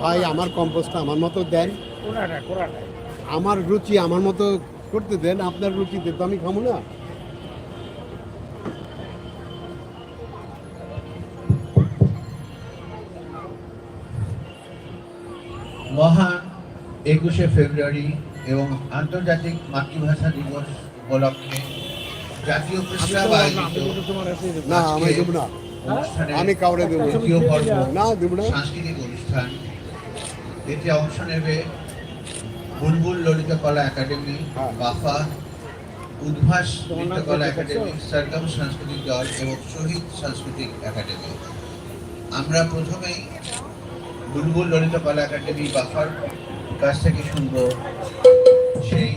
ভাই আমার কম্পোস্টটা আমার মতো দেন। আমার রুচি আমার মতো করতে দেন আপনার রুচিতে তো আমি খাব না। মহান একুশে ফেব্রুয়ারি এবং আন্তর্জাতিক মাতৃভাষা দিবস উপলক্ষে জাতীয় প্রস্তাব আয়োজিত না আমি দেবো। না আমি কাউরে দেবো না। পর্ব না। সাংস্কৃতিক অনুষ্ঠান এতে অংশ নেবে বুলবুল ললিত কলা একাডেমি হ্যাঁ। বাফা উদ্ভাস নৃত্যকলা একাডেমি সরগম সাংস্কৃতিক দল এবং শহীদ সাংস্কৃতিক একাডেমি। আমরা প্রথমেই বুলবুল ললিত কলা একাডেমি বাফার কাছ থেকে শুনব সেই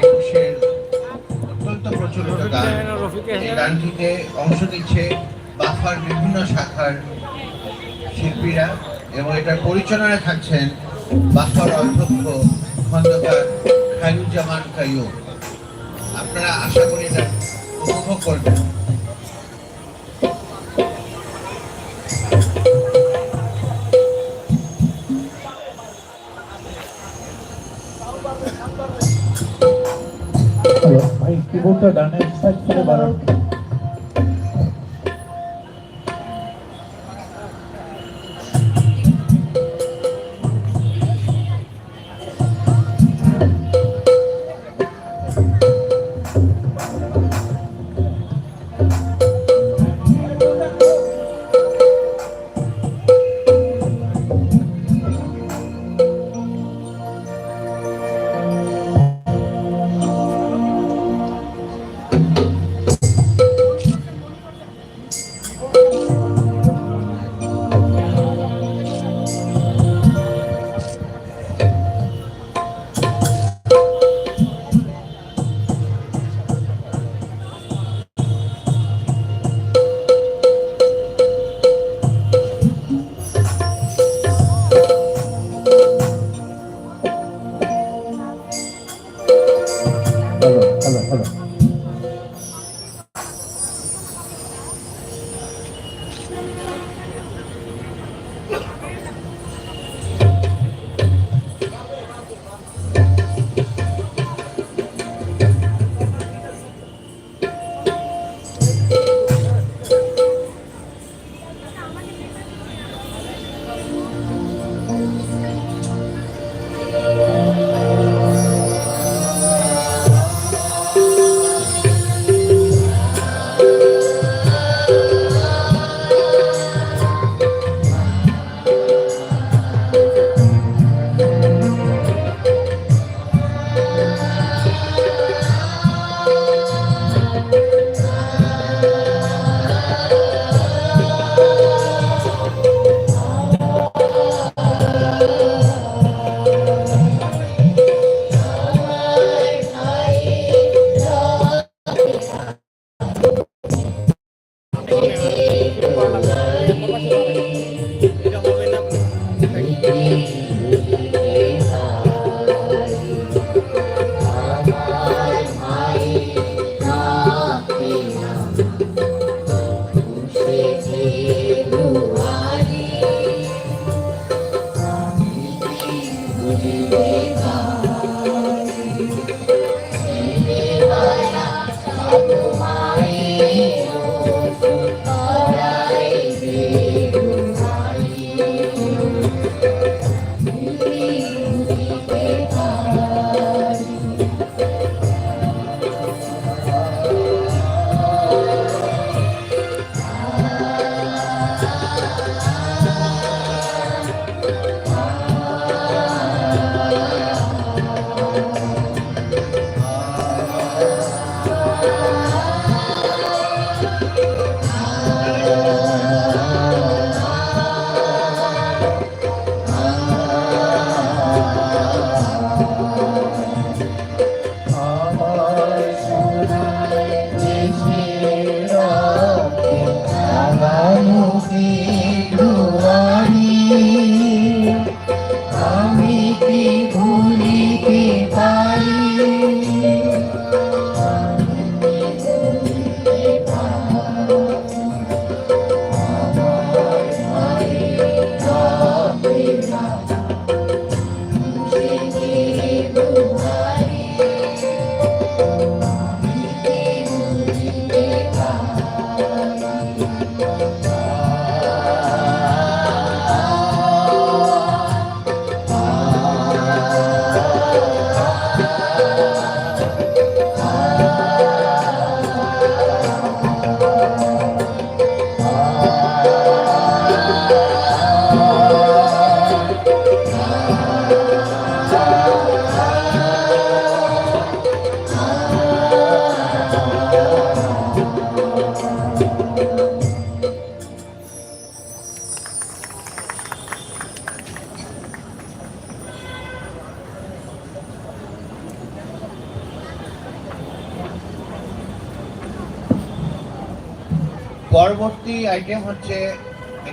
একুশের অত্যন্ত প্রচলিত গান। এই গানটিতে অংশ নিচ্ছে বাফার বিভিন্ন শাখার শিল্পীরা। এবং এটার পরিচালনায় থাকছেন বাফার অধ্যক্ষ খন্দকার খায়ুজ্জামান কাইয়ুম আপনারা আশা করি এটা উপভোগ করবেন। ভাই কিবোর্ডটা ডানে সাইড করে বাড়ান।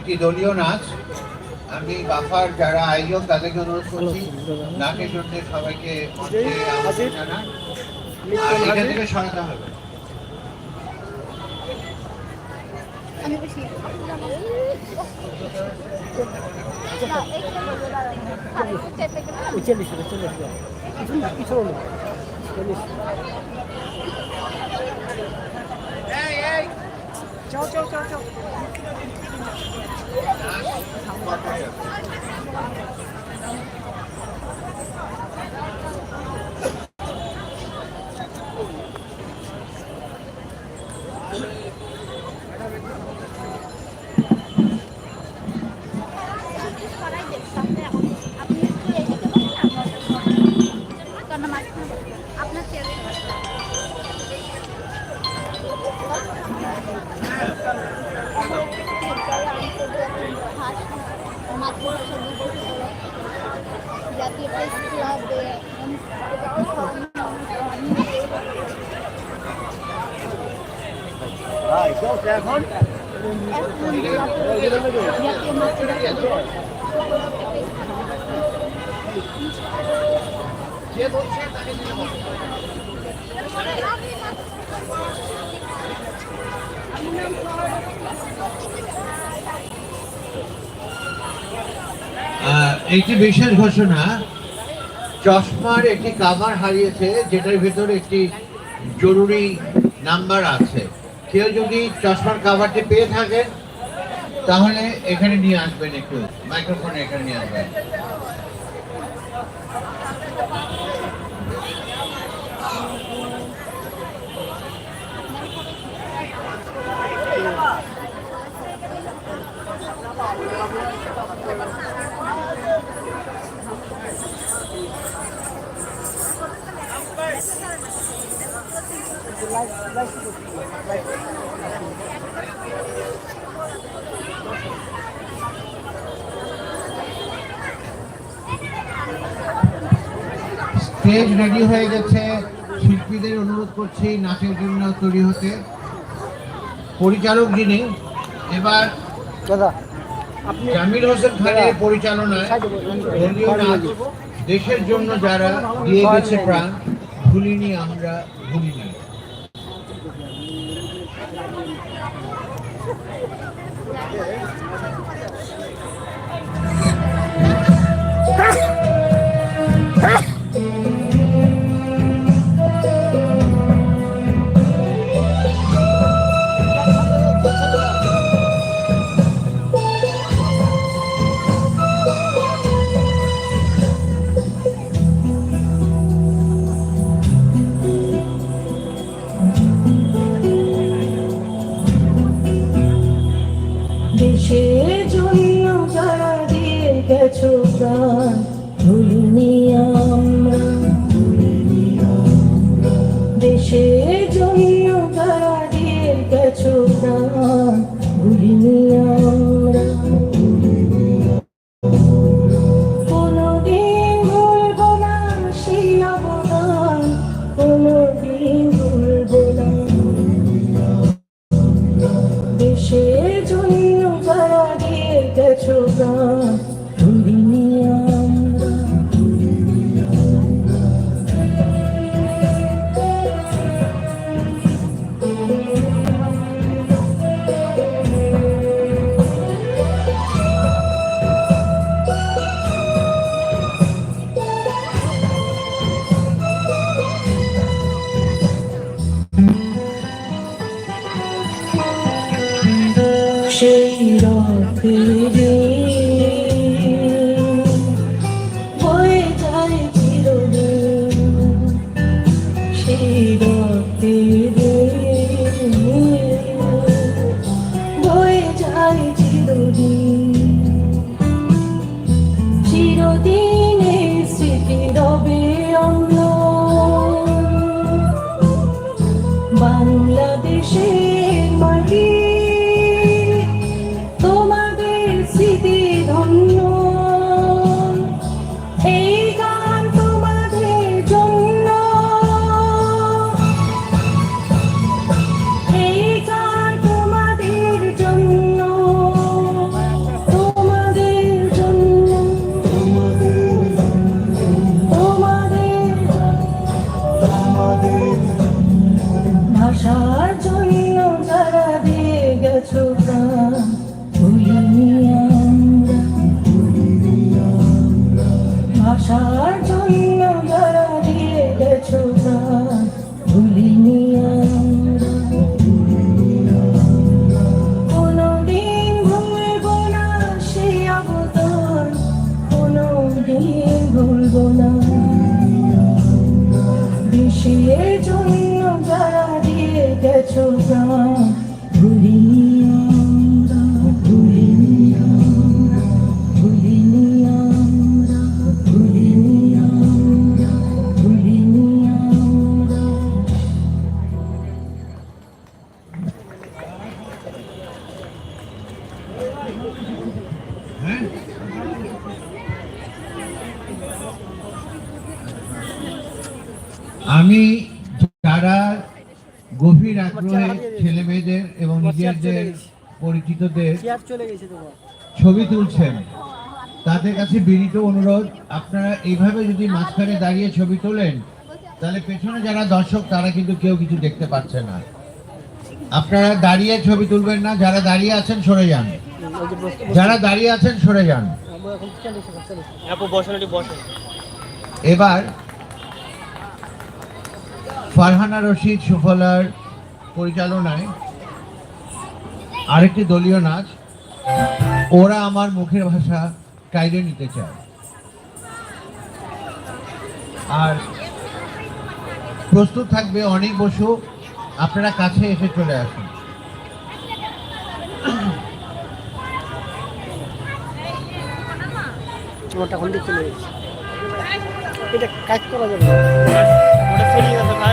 একটি দলীয় নাচ? আমি বাফার যারা আয়োজক তাদেরকে অনুরোধ করছি নাচের জন্য সবাইকে জানান আর এখান থেকে সরাতে হবে। চল্লিশ চল্লিশ পিছনে চল্লিশ চাও চাও চাও চাও আপনার এখন একটি বিশেষ ঘোষণা চশমার একটি কাভার হারিয়েছে যেটার ভিতরে একটি জরুরি নাম্বার আছে। কেউ যদি চশমার কাভারটি পেয়ে থাকে, তাহলে এখানে নিয়ে আসবেন একটু মাইক্রোফোন এখানে নিয়ে আসবেন। স্টেজ রেডি হয়ে গেছে। শিল্পীদের অনুরোধ করছি নাচের জন্য তৈরি হতে। পরিচালক যিনি এবার জামিল হোসেন খানের পরিচালনায় নাচ দেশের জন্য যারা দিয়ে গেছে প্রাণ ভুলিনি আমরা ভুলিনি। দেশের ছবি তুলছেন। তাদের কাছে বিনীত অনুরোধ আপনারা এইভাবে যদি মাঝখানে দাঁড়িয়ে ছবি তোলেন তাহলে পেছনে যারা দর্শক তারা কিন্তু কেউ কিছু দেখতে পাচ্ছে না। আপনারা দাঁড়িয়ে ছবি তুলবেন না যারা দাঁড়িয়ে আছেন সরে যান। যারা দাঁড়িয়ে আছেন সরে যান। এবার ফারহানা রশিদ সুফলার পরিচালনায় আরেকটি দলীয় নাচ। ওরা আমার মুখের ভাষা কাইরে নিতে চায়। আর প্রস্তুত থাকবে অনেক বসু। আপনারা কাছে এসে চলে আসুন। এটা কাজ করা যাবে ওটা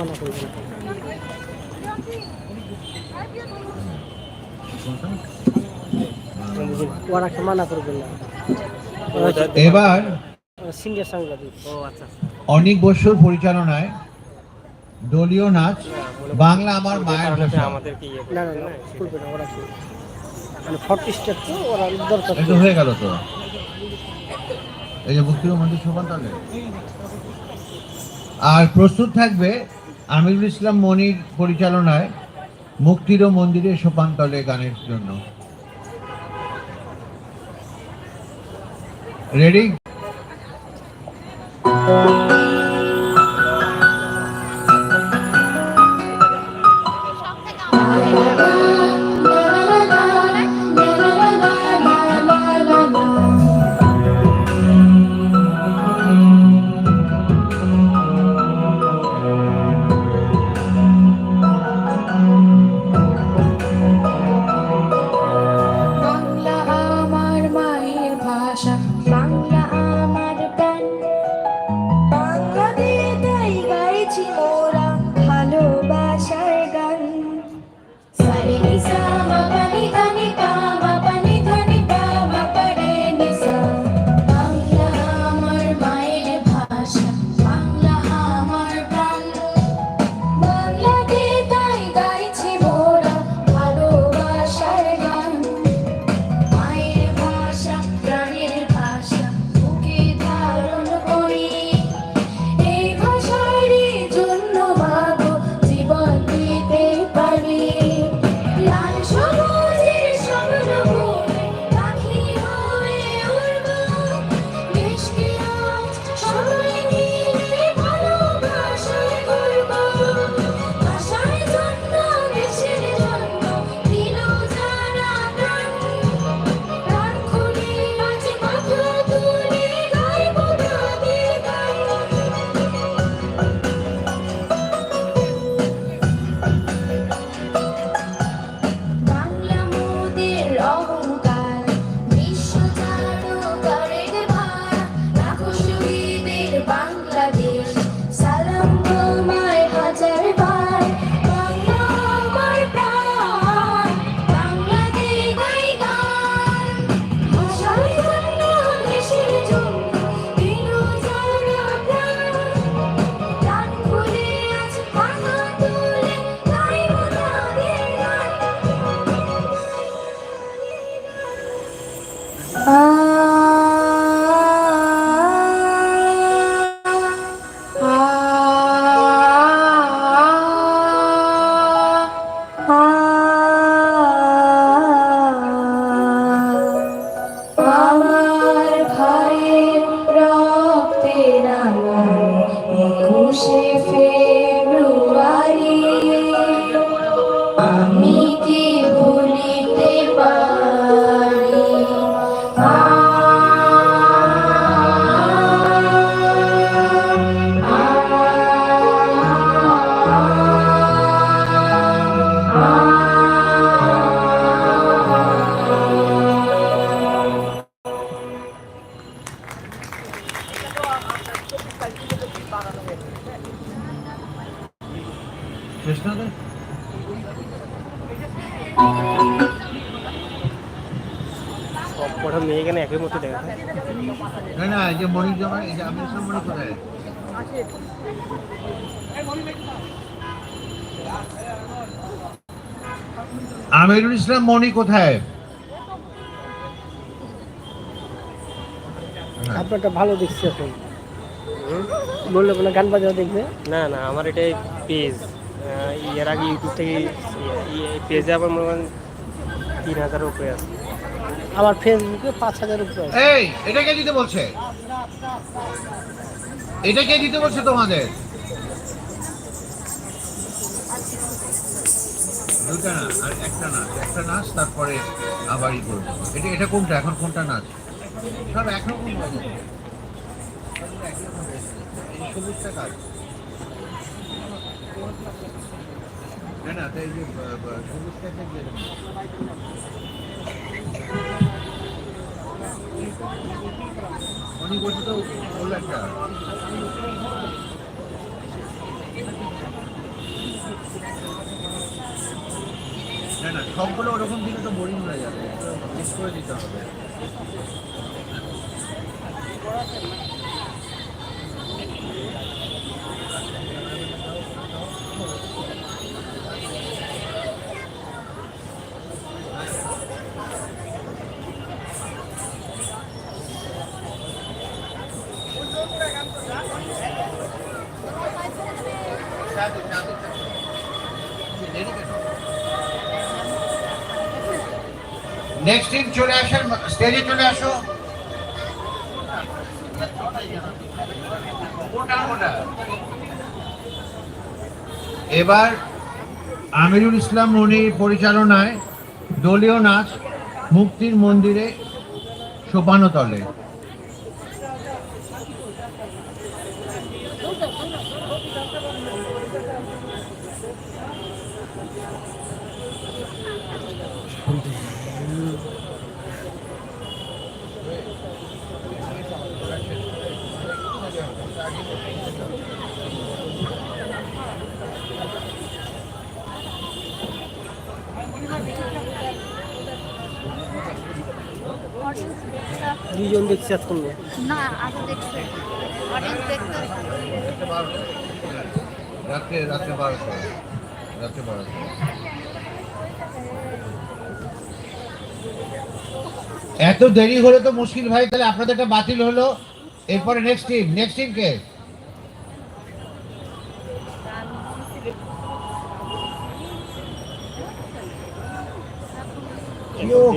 মানা করবে না ওরা মানা করবে না। এবার সিঙ্গের সাংবাদিক। ও আচ্ছা অনেক বছর পরিচালনায় দলীয় নাচ বাংলা আমার মায়ের ভাষা। আমাদেরকে ইয়ে না না না করবে না ওরা মানে ফর্টি স্টেপ তো ওরা দরকার হয়ে গেল তো। এই যে মুক্তির মন্দির সোপান তাহলে আর প্রস্তুত থাকবে আমিরুল ইসলাম মনির পরিচালনায় মুক্তির মন্দিরে সোপানতলে গানের জন্য। রেডি আমিরুল ইসলাম মনি কোথায়? আপনারটা ভালো দেখছি এখন। বললে বলে গান বাজাও দেখবে? না না আমার এটাই পেজ। এর আগে ইউটিউব থেকে পেজে আবার মনে করেন তিন হাজারের উপরে আছে। আমার ফেসবুকে পাঁচ হাজার উপরে। এই এটা কে দিতে বলছে? এটা কে দিতে বলছে তোমাদের? দুটা না, আর একটা নাচ একটা নাচ, তারপরে আবার ই করব এটা এটা কোনটা? এখন কোনটা নাচ? সব একরকম হয়ে যাবে। না তাই যে সবুজটাকে একটা। না না সবগুলো ওরকম দিলে তো বোরিং হয়ে যাবে। মিস করে দিতে হবে। নেক্সট টিম চলে আসেন স্টেজে চলে আসো। এবার আমিরুল ইসলাম মনির পরিচালনায় দলীয় নাচ মুক্তির মন্দিরে সোপানতলে। দুজন দেখছি আজকে না আগে দেখছে। অডিয়েন্স দেখতে এত দেরি হলে তো মুশকিল ভাই তাহলে আপনাদের একটা বাতিল হলো। এরপরে নেক্সট টিম নেক্সট টিম কে?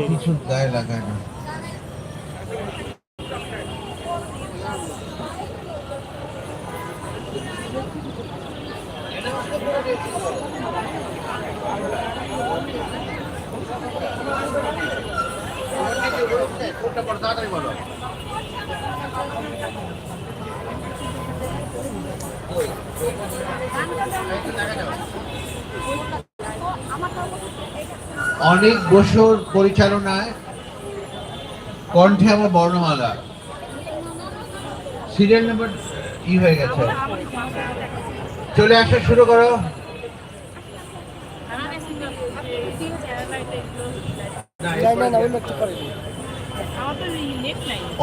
কিছু গায়ে লাগায় অনেক বছর পরিচালনায় কণ্ঠে আমার বর্ণমালা। সিরিয়াল নাম্বার ই হয়ে গেছে? চলে আসা শুরু করো।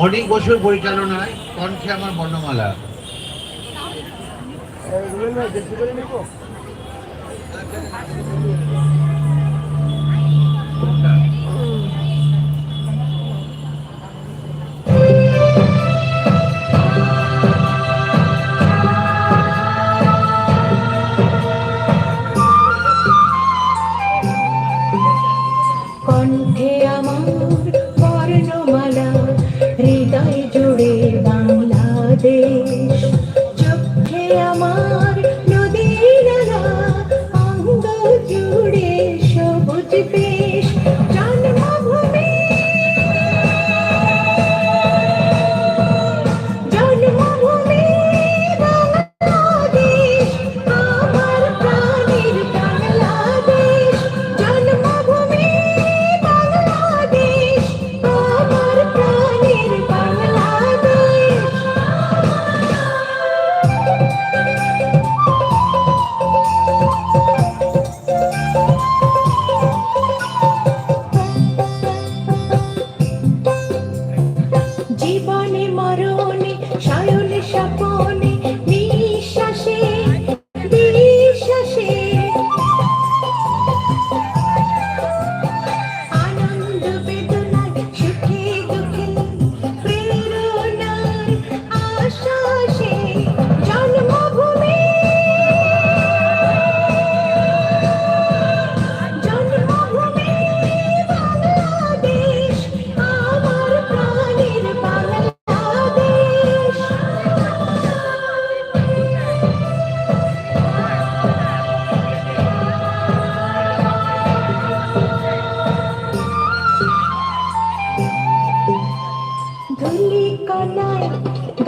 অনেক বছর পরিচালনায় কণ্ঠে আমার বর্ণমালা।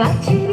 গাছের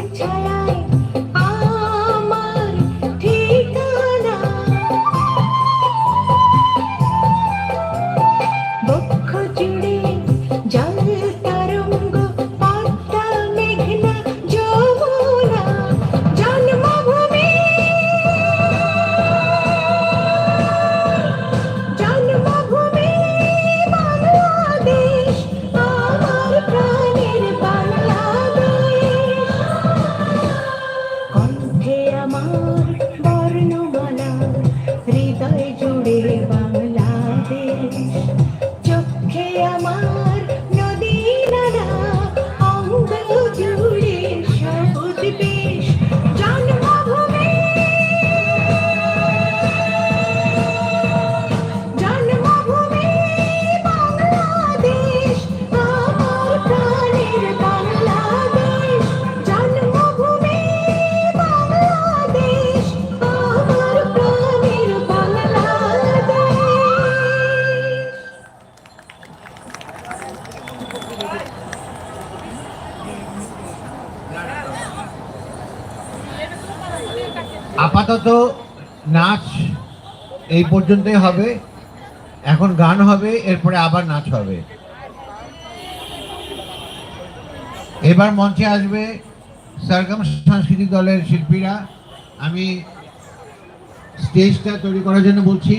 আপাতত নাচ এই পর্যন্তই হবে। এখন গান হবে, এরপরে আবার নাচ হবে। এবার মঞ্চে আসবে সার্গাম সাংস্কৃতিক দলের শিল্পীরা। আমি স্টেজটা তৈরি করার জন্য বলছি